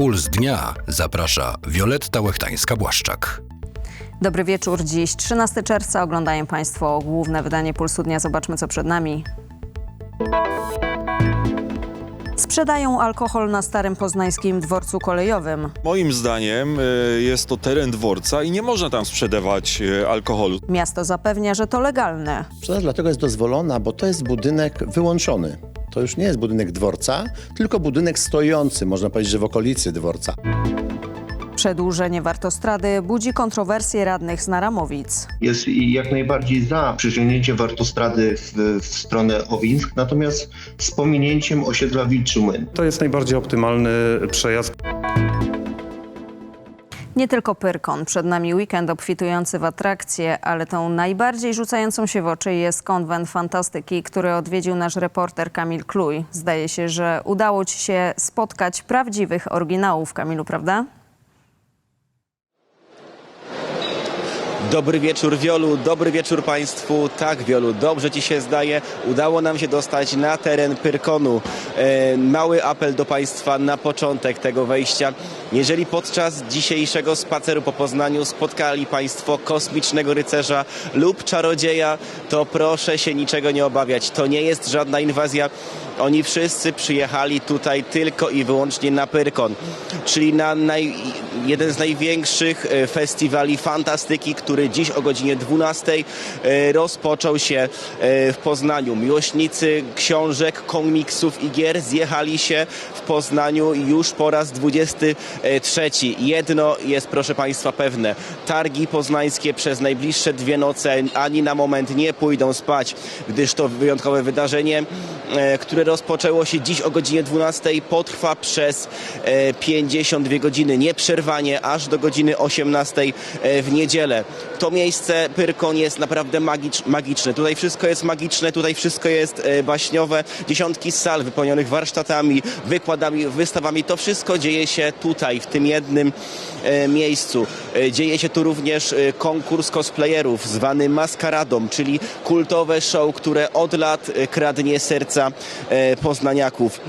Puls Dnia zaprasza Wioletta Łechtańska-Błaszczak. Dobry wieczór. Dziś 13 czerwca oglądają Państwo główne wydanie Pulsu Dnia. Zobaczmy, co przed nami. Sprzedają alkohol na starym poznańskim dworcu kolejowym. Moim zdaniem y, jest to teren dworca i nie można tam sprzedawać y, alkoholu. Miasto zapewnia, że to legalne. Sprzedaż dlatego jest dozwolona, bo to jest budynek wyłączony. To już nie jest budynek dworca, tylko budynek stojący, można powiedzieć, że w okolicy dworca. Przedłużenie wartostrady budzi kontrowersje radnych z Naramowic. jest jak najbardziej za przesunięciem wartostrady w, w stronę Owinsk, natomiast z pominięciem osiedla Wilczy Młyn. To jest najbardziej optymalny przejazd. Nie tylko Pyrkon. Przed nami weekend obfitujący w atrakcje, ale tą najbardziej rzucającą się w oczy jest konwent fantastyki, który odwiedził nasz reporter Kamil Kluj. Zdaje się, że udało Ci się spotkać prawdziwych oryginałów, Kamilu, prawda? Dobry wieczór Wiolu, dobry wieczór Państwu. Tak Wiolu, dobrze Ci się zdaje. Udało nam się dostać na teren Pyrkonu. E, mały apel do Państwa na początek tego wejścia. Jeżeli podczas dzisiejszego spaceru po Poznaniu spotkali Państwo kosmicznego rycerza lub czarodzieja, to proszę się niczego nie obawiać. To nie jest żadna inwazja. Oni wszyscy przyjechali tutaj tylko i wyłącznie na Pyrkon, czyli na naj, jeden z największych e, festiwali fantastyki, który dziś o godzinie 12 e, rozpoczął się e, w Poznaniu. Miłośnicy książek, komiksów i gier zjechali się w Poznaniu już po raz 23. Jedno jest, proszę Państwa, pewne. Targi poznańskie przez najbliższe dwie noce ani na moment nie pójdą spać, gdyż to wyjątkowe wydarzenie, e, które rozpoczęło się dziś o godzinie 12, potrwa przez e, 52 godziny, nieprzerwanie, aż do godziny 18 e, w niedzielę. To miejsce Pyrkon jest naprawdę magicz, magiczne. Tutaj wszystko jest magiczne, tutaj wszystko jest e, baśniowe. Dziesiątki sal wypełnionych warsztatami, wykładami, wystawami. To wszystko dzieje się tutaj, w tym jednym e, miejscu. E, Dzieje się tu również konkurs cosplayerów zwany Maskaradą, czyli kultowe show, które od lat kradnie serca poznaniaków.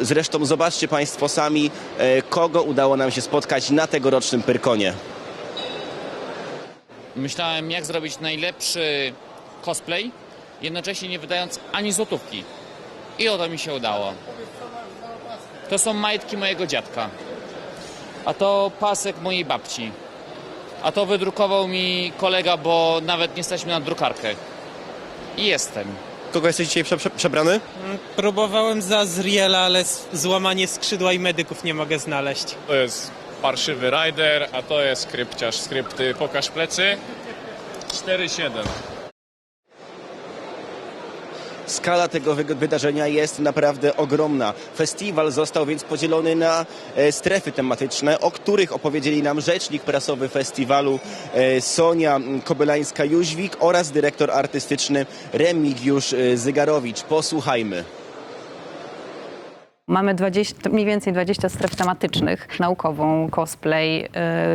Zresztą zobaczcie Państwo sami, kogo udało nam się spotkać na tegorocznym Pyrkonie. Myślałem, jak zrobić najlepszy cosplay, jednocześnie nie wydając ani złotówki. I o to mi się udało. To są majtki mojego dziadka. A to pasek mojej babci. A to wydrukował mi kolega, bo nawet nie mi na drukarkę. I jestem. Kogo jesteś dzisiaj prze, prze, przebrany? Próbowałem za Zriela, ale złamanie skrzydła i medyków nie mogę znaleźć. To jest parszywy rider, a to jest skrypciarz. Skrypty pokaż plecy. 4-7. Skala tego wy- wydarzenia jest naprawdę ogromna. Festiwal został więc podzielony na e, strefy tematyczne, o których opowiedzieli nam rzecznik prasowy festiwalu e, Sonia Kobylańska-Jóźwik oraz dyrektor artystyczny Remigiusz e, Zygarowicz. Posłuchajmy. Mamy 20, mniej więcej 20 stref tematycznych. Naukową, cosplay,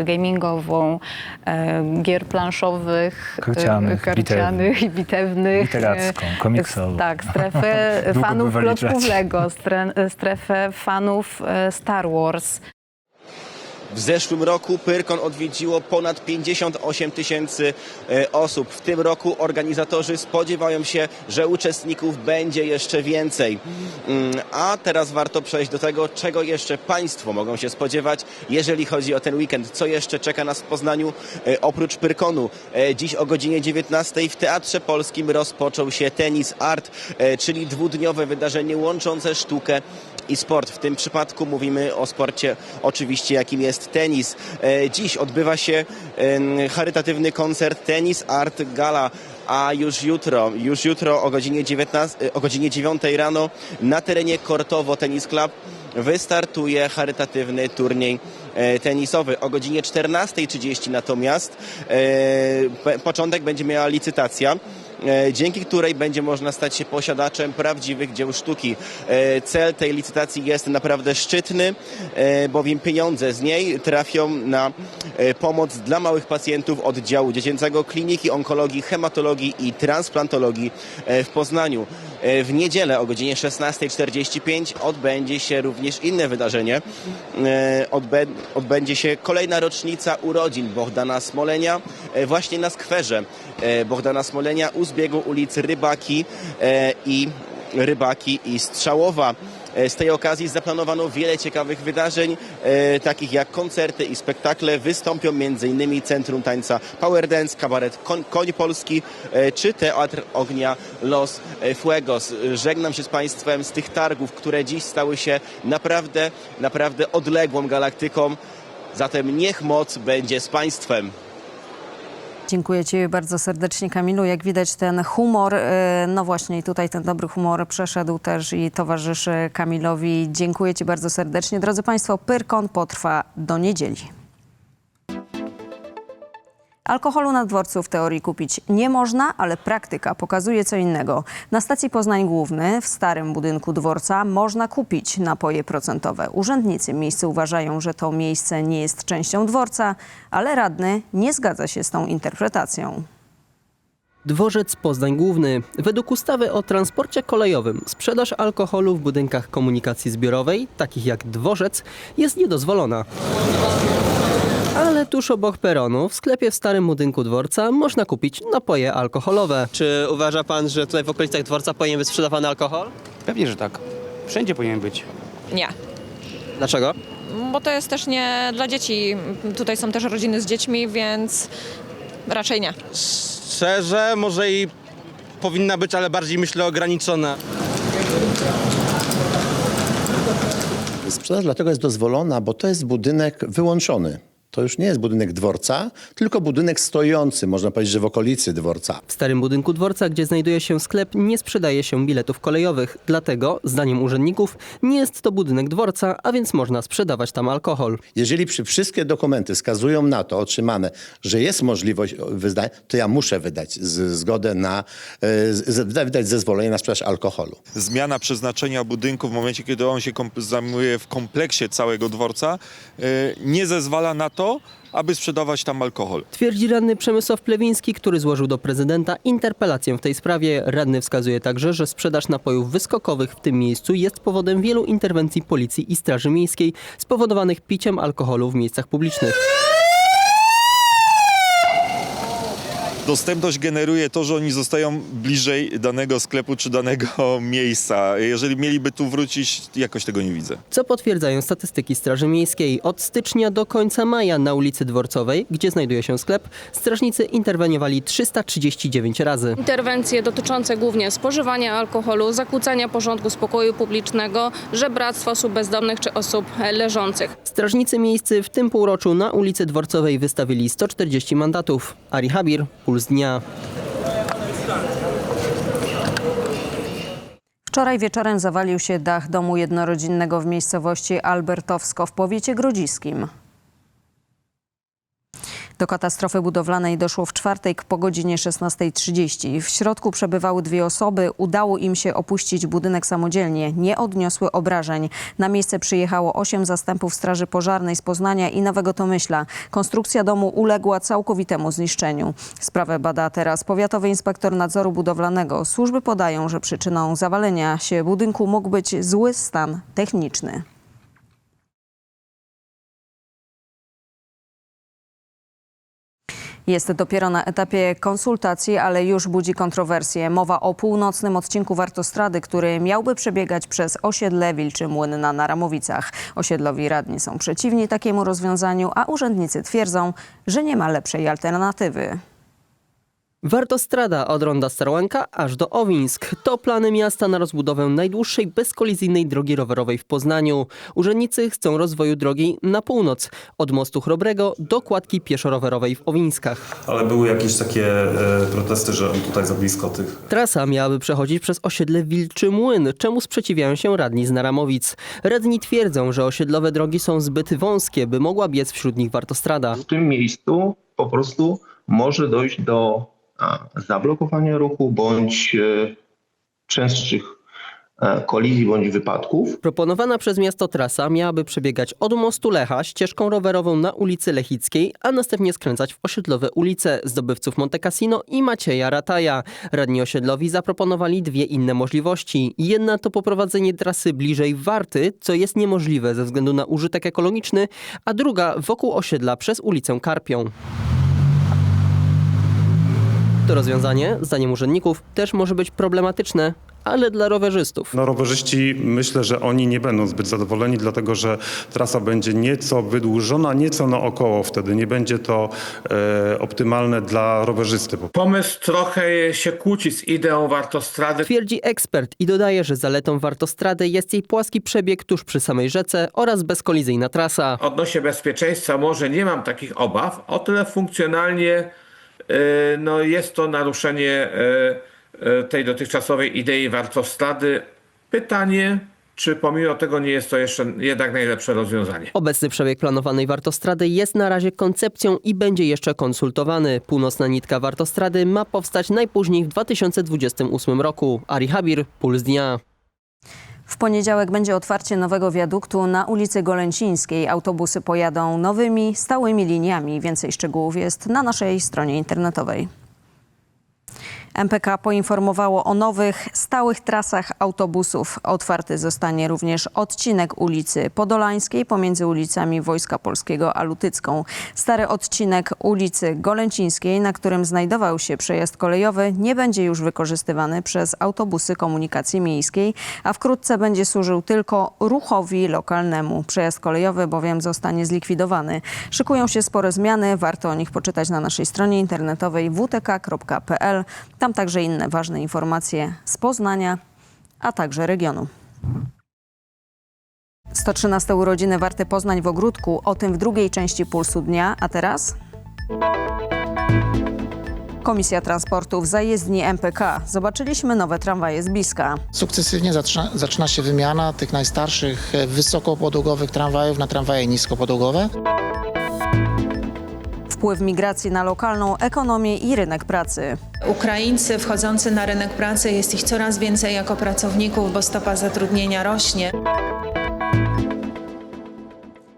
y, gamingową, y, gier planszowych, Karcianych, y, karcianych i bitewnych. Literacką, komiksową. Tak, strefę Długo fanów bywa liczać. klocków Lego, stre- strefę fanów Star Wars. W zeszłym roku Pyrkon odwiedziło ponad 58 tysięcy e, osób. W tym roku organizatorzy spodziewają się, że uczestników będzie jeszcze więcej. Mm, A teraz warto przejść do tego, czego jeszcze Państwo mogą się spodziewać, jeżeli chodzi o ten weekend. Co jeszcze czeka nas w Poznaniu e, oprócz Pyrkonu? E, Dziś o godzinie 19 w Teatrze Polskim rozpoczął się Tenis Art, czyli dwudniowe wydarzenie łączące sztukę i sport. W tym przypadku mówimy o sporcie oczywiście, jakim jest tenis. E, Dziś odbywa się charytatywny koncert Tenis Art Gala. A już jutro, już jutro o godzinie, 19, e, o godzinie 9 rano na terenie Kortowo Tennis Club wystartuje charytatywny turniej e, tenisowy. O godzinie 14.30 natomiast e, początek będzie miała licytacja dzięki której będzie można stać się posiadaczem prawdziwych dzieł sztuki. E, Cel tej licytacji jest naprawdę szczytny, e, bowiem pieniądze z niej trafią na e, pomoc dla małych pacjentów oddziału dziecięcego Kliniki Onkologii, Hematologii i Transplantologii e, w Poznaniu. E, W niedzielę o godzinie 16.45 odbędzie się również inne wydarzenie. E, Odbę odbędzie się kolejna rocznica urodzin Bohdana Smolenia e, właśnie na skwerze Bohdana Smolenia u zbiegu ulic Rybaki i Rybaki i Strzałowa. E, Z tej okazji zaplanowano wiele ciekawych wydarzeń, e, takich jak koncerty i spektakle. Wystąpią m.in. Centrum Tańca Power Dance, kabaret Koń, Koń Polski e, czy Teatr Ognia Los Fuegos. Żegnam się z Państwem z tych targów, które dziś stały się naprawdę, naprawdę odległą galaktyką. Zatem niech moc będzie z Państwem. Dziękuję Ci bardzo serdecznie, Kamilu. Jak widać, ten humor, e, no właśnie, tutaj ten dobry humor przeszedł też i towarzyszy Kamilowi. Dziękuję Ci bardzo serdecznie. Drodzy Państwo, Pyrkon potrwa do niedzieli. Alkoholu na dworcu w teorii kupić nie można, ale praktyka pokazuje co innego. Na stacji Poznań Główny w starym budynku dworca można kupić napoje procentowe. Urzędnicy miejscy uważają, że to miejsce nie jest częścią dworca, ale radny nie zgadza się z tą interpretacją. Dworzec Poznań Główny. Według ustawy o transporcie kolejowym sprzedaż alkoholu w budynkach komunikacji zbiorowej, takich jak dworzec, jest niedozwolona. Ale tuż obok peronu, w sklepie w starym budynku dworca, można kupić napoje alkoholowe. Czy uważa pan, że tutaj w okolicach dworca powinien być sprzedawany alkohol? Pewnie, że tak. Wszędzie powinien być. Nie, Dlaczego? bo to jest też nie dla dzieci. Tutaj są też rodziny z dziećmi, więc raczej nie. Szczerze, może i powinna być, ale bardziej myślę ograniczona. Sprzedaż dlatego jest dozwolona, bo to jest budynek wyłączony. To już nie jest budynek dworca, tylko budynek stojący, można powiedzieć, że w okolicy dworca. W starym budynku dworca, gdzie znajduje się sklep, nie sprzedaje się biletów kolejowych. Dlatego, zdaniem urzędników, nie jest to budynek dworca, a więc można sprzedawać tam alkohol. Jeżeli przy wszystkie dokumenty wskazują na to, otrzymane, że jest możliwość wydania, to ja muszę wydać z, zgodę na, e, z, wydać zezwolenie na sprzedaż alkoholu. Zmiana przeznaczenia budynku w momencie, kiedy on się kom- zajmuje w kompleksie całego dworca, e, nie zezwala na to, aby sprzedawać tam alkohol. Twierdzi radny Przemysław Plewiński, który złożył do prezydenta interpelację w tej sprawie. Radny wskazuje także, że sprzedaż napojów wyskokowych w tym miejscu jest powodem wielu interwencji policji i straży miejskiej spowodowanych piciem alkoholu w miejscach publicznych. Dostępność generuje to, że oni zostają bliżej danego sklepu czy danego miejsca. Jeżeli mieliby tu wrócić, jakoś tego nie widzę. Co potwierdzają statystyki Straży Miejskiej. Od stycznia do końca maja na ulicy Dworcowej, gdzie znajduje się sklep, strażnicy interweniowali 339 razy. Interwencje dotyczące głównie spożywania alkoholu, zakłócania porządku spokoju publicznego, żebractwa osób bezdomnych czy osób leżących. Strażnicy miejscy w tym półroczu na ulicy Dworcowej wystawili 140 mandatów. Ari Habir, Puls Dnia. Wczoraj wieczorem zawalił się dach domu jednorodzinnego w miejscowości Albertowsko w powiecie grodziskim. Do katastrofy budowlanej doszło w czwartek po godzinie 16.30. W środku przebywały dwie osoby. Udało im się opuścić budynek samodzielnie. Nie odniosły obrażeń. Na miejsce przyjechało osiem zastępów Straży Pożarnej z Poznania i Nowego Tomyśla. Konstrukcja domu uległa całkowitemu zniszczeniu. Sprawę bada teraz powiatowy inspektor nadzoru budowlanego. Służby podają, że przyczyną zawalenia się budynku mógł być zły stan techniczny. Jest dopiero na etapie konsultacji, ale już budzi kontrowersje. Mowa o północnym odcinku Wartostrady, który miałby przebiegać przez osiedle Wilczy Młynna na Ramowicach. Osiedlowi radni są przeciwni takiemu rozwiązaniu, a urzędnicy twierdzą, że nie ma lepszej alternatywy. Wartostrada od ronda Starłanka aż do Owińsk. To plany miasta na rozbudowę najdłuższej bezkolizyjnej drogi rowerowej w Poznaniu. Urzędnicy chcą rozwoju drogi na północ, od mostu Chrobrego do kładki pieszo-rowerowej w Owińskach. Ale były jakieś takie e, protesty, że tutaj za blisko tych. Trasa miałaby przechodzić przez osiedle Wilczy Młyn, czemu sprzeciwiają się radni z Naramowic. Radni twierdzą, że osiedlowe drogi są zbyt wąskie, by mogła biec wśród nich Wartostrada. W tym miejscu po prostu może dojść do zablokowania ruchu bądź e, częstszych e, kolizji bądź wypadków. Proponowana przez miasto trasa miałaby przebiegać od mostu Lecha ścieżką rowerową na ulicy Lechickiej, a następnie skręcać w osiedlowe ulice zdobywców Monte Cassino i Macieja Rataja. Radni osiedlowi zaproponowali dwie inne możliwości. Jedna to poprowadzenie trasy bliżej Warty, co jest niemożliwe ze względu na użytek ekologiczny, a druga wokół osiedla przez ulicę Karpią. To rozwiązanie, zdaniem urzędników, też może być problematyczne, ale dla rowerzystów. No rowerzyści myślę, że oni nie będą zbyt zadowoleni, dlatego że trasa będzie nieco wydłużona, nieco naokoło wtedy. Nie będzie to e, optymalne dla rowerzysty. Pomysł trochę się kłóci z ideą wartostrady. Twierdzi ekspert i dodaje, że zaletą wartostrady jest jej płaski przebieg tuż przy samej rzece oraz bezkolizyjna trasa. Odnośnie bezpieczeństwa może nie mam takich obaw, o tyle funkcjonalnie no, jest to naruszenie e, e, tej dotychczasowej idei wartostrady. Pytanie, czy pomimo tego nie jest to jeszcze jednak najlepsze rozwiązanie. Obecny przebieg planowanej wartostrady jest na razie koncepcją i będzie jeszcze konsultowany. Północna nitka wartostrady ma powstać najpóźniej w 2028 roku. Ari Habir, Puls Dnia. W poniedziałek będzie otwarcie nowego wiaduktu na ulicy Golęcińskiej. Autobusy pojadą nowymi, stałymi liniami. Więcej szczegółów jest na naszej stronie internetowej. MPK poinformowało o nowych, stałych trasach autobusów. Otwarty zostanie również odcinek ulicy Podolańskiej pomiędzy ulicami Wojska Polskiego a Lutycką. Stary odcinek ulicy Golęcińskiej, na którym znajdował się przejazd kolejowy, nie będzie już wykorzystywany przez autobusy komunikacji miejskiej, a wkrótce będzie służył tylko ruchowi lokalnemu. Przejazd kolejowy bowiem zostanie zlikwidowany. Szykują się spore zmiany, warto o nich poczytać na naszej stronie internetowej wtk.pl. Tam także inne ważne informacje z Poznania, a także regionu. 113 urodziny Warty Poznań w Ogródku. O tym w drugiej części Pulsu Dnia. A teraz? Komisja Transportu w zajezdni MPK. Zobaczyliśmy nowe tramwaje z bliska. Sukcesywnie zaczyna, zaczyna się wymiana tych najstarszych e, wysokopodługowych tramwajów na tramwaje niskopodługowe. Wpływ migracji na lokalną ekonomię i rynek pracy. Ukraińcy wchodzący na rynek pracy jest ich coraz więcej jako pracowników, bo stopa zatrudnienia rośnie.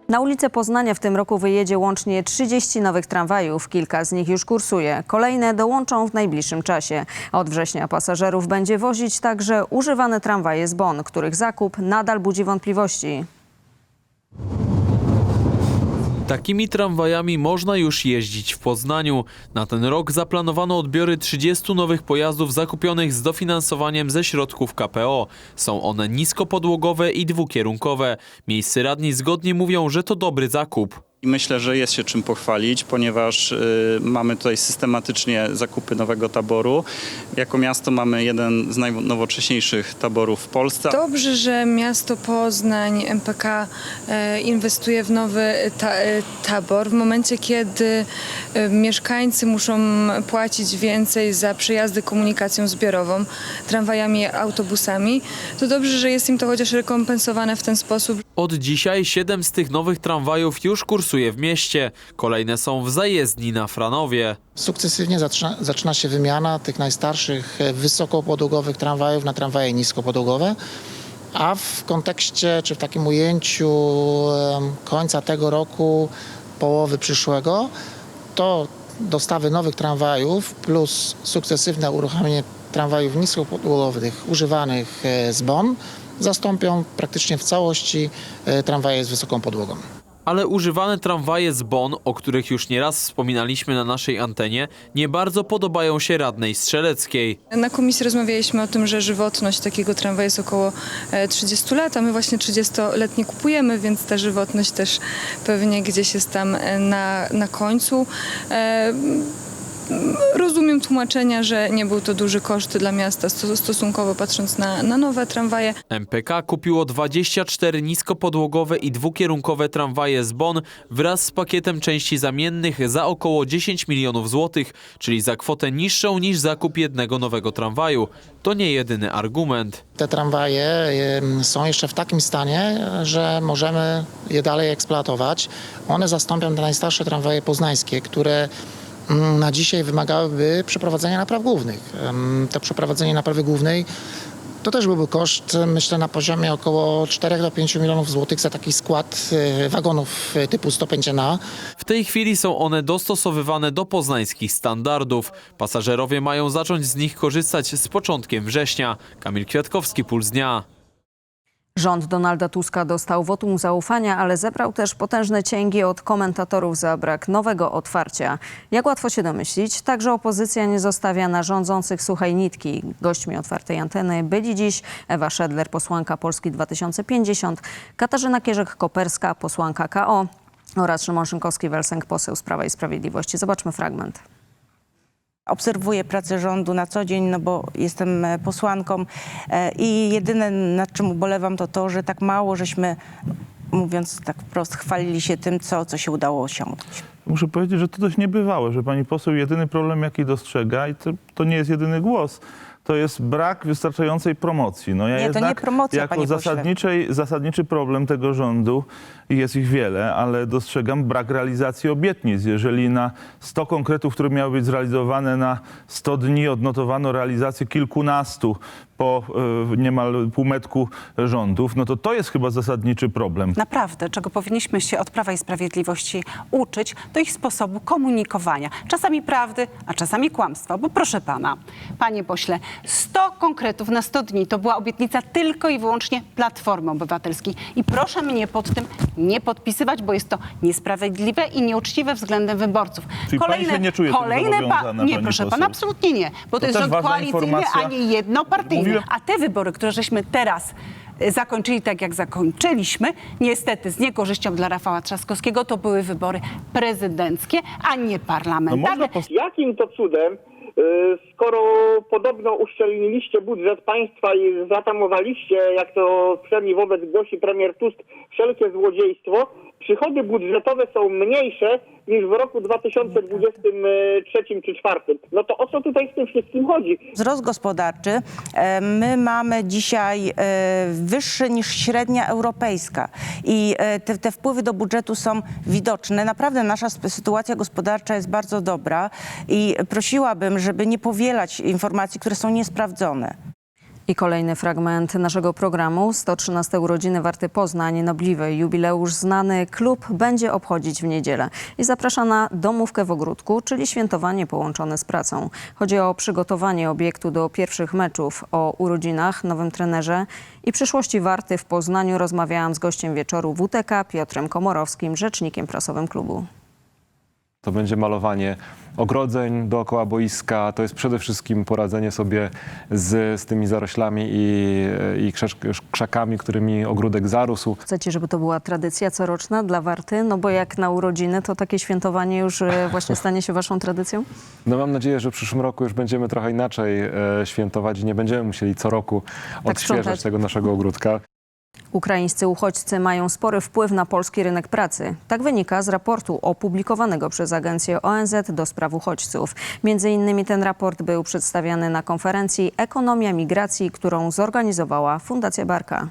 Na ulicę Poznania w tym roku wyjedzie łącznie 30 nowych tramwajów. Kilka z nich już kursuje. Kolejne dołączą w najbliższym czasie. Od września pasażerów będzie wozić także używane tramwaje z Bonn, których zakup nadal budzi wątpliwości. Takimi tramwajami można już jeździć w Poznaniu. Na ten rok zaplanowano odbiory 30 nowych pojazdów zakupionych z dofinansowaniem ze środków KPO. Są one niskopodłogowe i dwukierunkowe. Miejscy radni zgodnie mówią, że to dobry zakup. I myślę, że jest się czym pochwalić, ponieważ y, mamy tutaj systematycznie zakupy nowego taboru. Jako miasto mamy jeden z najnowocześniejszych taborów w Polsce. Dobrze, że miasto Poznań, MPK e, inwestuje w nowy ta, e, tabor w momencie, kiedy e, mieszkańcy muszą płacić więcej za przejazdy komunikacją zbiorową, tramwajami, autobusami. To dobrze, że jest im to chociaż rekompensowane w ten sposób. Od dzisiaj 7 z tych nowych tramwajów już w mieście. Kolejne są w zajezdni na Franowie. Sukcesywnie zaczyna, zaczyna się wymiana tych najstarszych e, wysokopodługowych tramwajów na tramwaje niskopodługowe. A w kontekście, czy w takim ujęciu końca tego roku, połowy przyszłego, to dostawy nowych tramwajów plus sukcesywne uruchamianie tramwajów niskopodługowych używanych e, z BON zastąpią praktycznie w całości e, tramwaje z wysoką podłogą. Ale używane tramwaje z Bonn, o których już nieraz wspominaliśmy na naszej antenie, nie bardzo podobają się radnej strzeleckiej. Na komisji rozmawialiśmy o tym, że żywotność takiego tramwaju jest około e, 30 lat, a my właśnie 30-letnie kupujemy, więc ta żywotność też pewnie gdzieś jest tam e, na, na końcu. Rozumiem tłumaczenia, że nie był to duży koszt dla miasta sto- stosunkowo patrząc na, na nowe tramwaje. MPK kupiło 24 niskopodłogowe i dwukierunkowe tramwaje z Bonn wraz z pakietem części zamiennych za około 10 milionów złotych, czyli za kwotę niższą niż zakup jednego nowego tramwaju. To nie jedyny argument. Te tramwaje są jeszcze w takim stanie, że możemy je dalej eksploatować. One zastąpią te najstarsze tramwaje poznańskie, które na dzisiaj wymagałyby przeprowadzenia napraw głównych. To przeprowadzenie naprawy głównej to też byłby koszt, myślę, na poziomie około 4 do 5 milionów złotych za taki skład e, wagonów e, typu 105 na. W tej chwili są one dostosowywane do poznańskich standardów. Pasażerowie mają zacząć z nich korzystać z początkiem września. Kamil Kwiatkowski, Puls Dnia. Rząd Donalda Tuska dostał wotum zaufania, ale zebrał też potężne cięgi od komentatorów za brak nowego otwarcia. Jak łatwo się domyślić, także opozycja nie zostawia na rządzących suchej nitki. Gośćmi otwartej anteny byli dziś Ewa Szedler, posłanka Polski 2050, Katarzyna Kierzek-Koperska, posłanka KO oraz Szymon Szynkowski-Welsenk, poseł z Prawa i Sprawiedliwości. Zobaczmy fragment. Obserwuję pracę rządu na co dzień, no bo jestem e, posłanką e, i jedyne nad czym ubolewam to to, że tak mało żeśmy, mówiąc tak wprost, chwalili się tym, co, co się udało osiągnąć. Muszę powiedzieć, że to dość niebywałe, że pani poseł jedyny problem, jaki dostrzega, i to, to nie jest jedyny głos, to jest brak wystarczającej promocji. No ja Nie, to jednak nie promocja, jako zasadniczej, zasadniczy problem tego rządu, i jest ich wiele, ale dostrzegam brak realizacji obietnic. Jeżeli na 100 konkretów, które miały być zrealizowane na 100 dni, odnotowano realizację kilkunastu po e, niemal półmetku rządów, no to to jest chyba zasadniczy problem. Naprawdę, czego powinniśmy się od Prawa i Sprawiedliwości uczyć, to ich sposobu komunikowania. Czasami prawdy, a czasami kłamstwa. Bo proszę pana, panie pośle, 100 konkretów na 100 dni to była obietnica tylko i wyłącznie Platformy Obywatelskiej. I proszę mnie pod tym nie podpisywać, bo jest to niesprawiedliwe i nieuczciwe względem wyborców. Czyli pani się nie czuje tym zobowiązana, Nie, pani proszę poseł? pana, absolutnie nie. Bo to, To jest rząd koalicyjny, informacja. a nie jednopartyjny. Mówiłem- A te wybory, które żeśmy teraz e, zakończyli tak, jak zakończyliśmy, niestety z niekorzyścią dla Rafała Trzaskowskiego, to były wybory prezydenckie, a nie parlamentarne. Jakim to cudem, y, skoro podobno uszczelniliście budżet państwa i zatamowaliście, jak to przynajmniej wobec głosi premier Tusk, wszelkie złodziejstwo, przychody budżetowe są mniejsze niż w roku 2023 czy 2024. No to o co tutaj w tym wszystkim chodzi? Wzrost gospodarczy e, my mamy dzisiaj e, wyższy niż średnia europejska i e, te, te wpływy do budżetu są widoczne. Naprawdę nasza sytuacja gospodarcza jest bardzo dobra i prosiłabym, żeby nie powielać informacji, które są niesprawdzone. I kolejny fragment naszego programu. 113 urodziny Warty Poznań, nobliwy jubileusz znany klub będzie obchodzić w niedzielę. I zaprasza na domówkę w ogródku, czyli świętowanie połączone z pracą. Chodzi o przygotowanie obiektu do pierwszych meczów, o urodzinach, nowym trenerze i przyszłości Warty w Poznaniu. Rozmawiałam z gościem wieczoru WTK, Piotrem Komorowskim, rzecznikiem prasowym klubu. To będzie malowanie ogrodzeń dookoła boiska. To jest przede wszystkim poradzenie sobie z, z tymi zaroślami i, i krzesz- krzakami, którymi ogródek zarósł. Chcecie, żeby to była tradycja coroczna dla Warty? No bo jak na urodziny, to takie świętowanie już e, właśnie stanie się waszą tradycją? No mam nadzieję, że w przyszłym roku już będziemy trochę inaczej e, świętować i nie będziemy musieli co roku odświeżać sprzątać. tego naszego ogródka. Ukraińscy uchodźcy mają spory wpływ na polski rynek pracy. Tak wynika z raportu opublikowanego przez Agencję ONZ do spraw uchodźców. Między innymi ten raport był przedstawiany na konferencji Ekonomia Migracji, którą zorganizowała Fundacja Barka.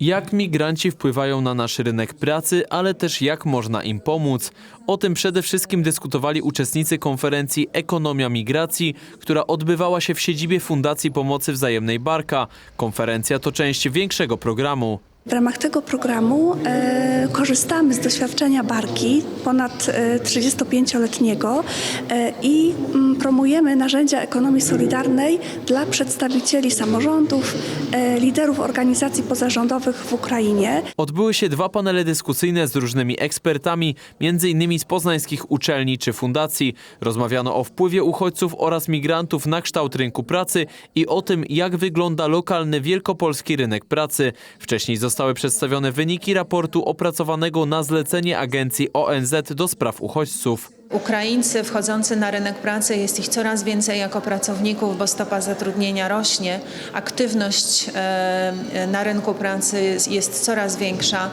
Jak migranci wpływają na nasz rynek pracy, ale też jak można im pomóc. O tym przede wszystkim dyskutowali uczestnicy konferencji Ekonomia Migracji, która odbywała się w siedzibie Fundacji Pomocy Wzajemnej Barka. Konferencja to część większego programu. W ramach tego programu e, korzystamy z doświadczenia Barki, ponad e, 35-letniego e, i mm, promujemy narzędzia ekonomii solidarnej dla przedstawicieli samorządów, e, liderów organizacji pozarządowych w Ukrainie. Odbyły się dwa panele dyskusyjne z różnymi ekspertami, m.in. z poznańskich uczelni czy fundacji. Rozmawiano o wpływie uchodźców oraz migrantów na kształt rynku pracy i o tym, jak wygląda lokalny wielkopolski rynek pracy. Wcześniej zostały przedstawione wyniki raportu opracowanego na zlecenie agencji ONZ do spraw uchodźców. Ukraińcy wchodzący na rynek pracy jest ich coraz więcej jako pracowników, bo stopa zatrudnienia rośnie, aktywność e, na rynku pracy jest, coraz większa.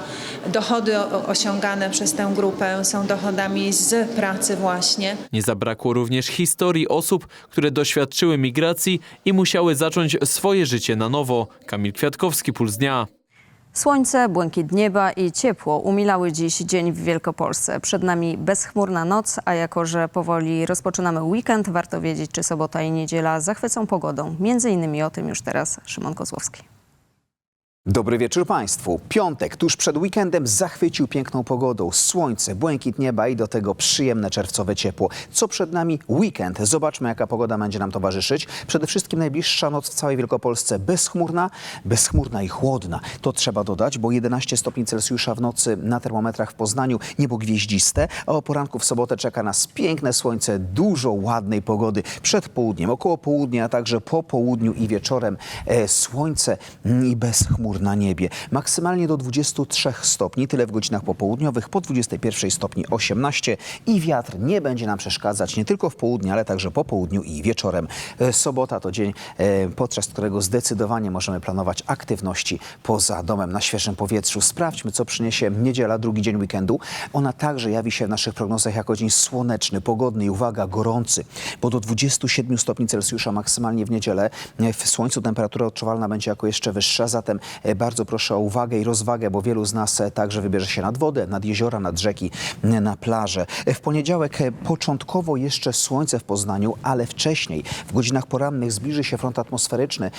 Dochody osiągane przez tę grupę są dochodami z pracy właśnie. Nie zabrakło również historii osób, które doświadczyły migracji i musiały zacząć swoje życie na nowo. Kamil Kwiatkowski, Puls Dnia. Słońce, błękit nieba i ciepło umilały dziś dzień w Wielkopolsce. Przed nami bezchmurna noc, a jako, że powoli rozpoczynamy weekend, warto wiedzieć, czy sobota i niedziela zachwycą pogodą. Między innymi o tym już teraz Szymon Kozłowski. Dobry wieczór Państwu. Piątek, tuż przed weekendem, zachwycił piękną pogodą. Słońce, błękit nieba i do tego przyjemne czerwcowe ciepło. Co przed nami? Weekend. Zobaczmy, jaka pogoda będzie nam towarzyszyć. Przede wszystkim najbliższa noc w całej Wielkopolsce bezchmurna, bezchmurna i chłodna. To trzeba dodać, bo 11 stopni Celsjusza w nocy na termometrach w Poznaniu, niebo gwieździste, a o poranku w sobotę czeka nas piękne słońce, dużo ładnej pogody. Przed południem, około południa, a także po południu i wieczorem e, słońce i na niebie. Maksymalnie do 23 stopni, tyle w godzinach popołudniowych, po 21 stopni 18 i wiatr nie będzie nam przeszkadzać nie tylko w południe, ale także po południu i wieczorem. E, Sobota to dzień, e, podczas którego zdecydowanie możemy planować aktywności poza domem, na świeżym powietrzu. Sprawdźmy, co przyniesie niedziela, drugi dzień weekendu. Ona także jawi się w naszych prognozach jako dzień słoneczny, pogodny i uwaga, gorący, bo do 27 stopni Celsjusza maksymalnie w niedzielę. E, W słońcu temperatura odczuwalna będzie jako jeszcze wyższa, zatem bardzo proszę o uwagę i rozwagę, bo wielu z nas e, także wybierze się nad wodę, nad jeziora, nad rzeki, e, na plażę. E, W poniedziałek e, początkowo jeszcze słońce w Poznaniu, ale wcześniej w godzinach porannych zbliży się front atmosferyczny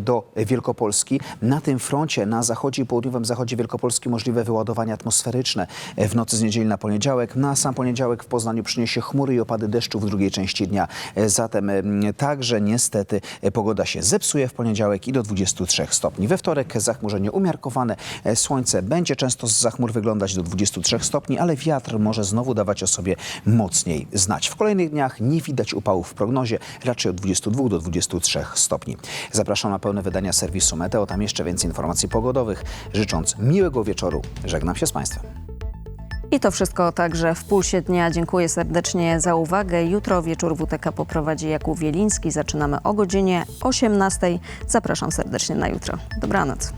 do Wielkopolski. Na tym froncie na zachodzie i południowym zachodzie Wielkopolski możliwe wyładowania atmosferyczne e, w nocy z niedzieli na poniedziałek. Na sam poniedziałek w Poznaniu przyniesie chmury i opady deszczu w drugiej części dnia. E, Zatem także niestety e, pogoda się zepsuje w poniedziałek i do 23 stopni. We wtorek zachmurzenie umiarkowane. E, Słońce będzie często z zachmur wyglądać do 23 stopni, ale wiatr może znowu dawać o sobie mocniej znać. W kolejnych dniach nie widać upałów w prognozie, raczej od 22 do 23 stopni. Zapraszam na pełne wydania serwisu Meteo. Tam jeszcze więcej informacji pogodowych. Życząc miłego wieczoru, żegnam się z Państwem. I to wszystko także w Pulsie Dnia. Dziękuję serdecznie za uwagę. Jutro wieczór WTK poprowadzi Jakub Wieliński. Zaczynamy o godzinie 18. Zapraszam serdecznie na jutro. Dobranoc.